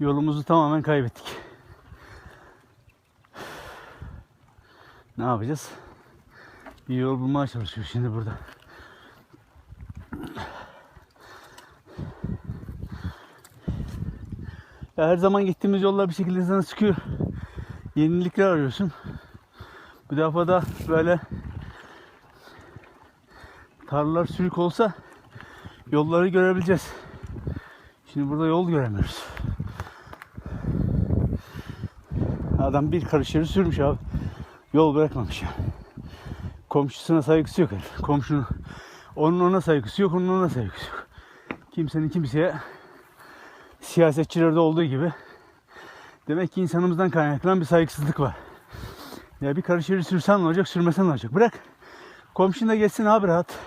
Yolumuzu tamamen kaybettik. Ne yapacağız? Bir yol bulmaya çalışıyor şimdi burada. Her zaman gittiğimiz yollar bir şekilde sana çıkıyor. Yenilikler arıyorsun. Bu defa da böyle tarlalar sürük olsa yolları görebileceğiz. Şimdi burada yol göremiyoruz. Adam bir karış yeri sürmüş abi. Yol bırakmamış ya. Komşusuna saygısı yok herif. Komşunun onun ona saygısı yok, onun ona saygısı yok. Kimsenin kimseye siyasetçilerde olduğu gibi demek ki insanımızdan kaynaklanan bir saygısızlık var. Ya bir karış yeri sürsen ne olacak, sürmesen ne olacak? Bırak. Komşun da geçsin abi rahat.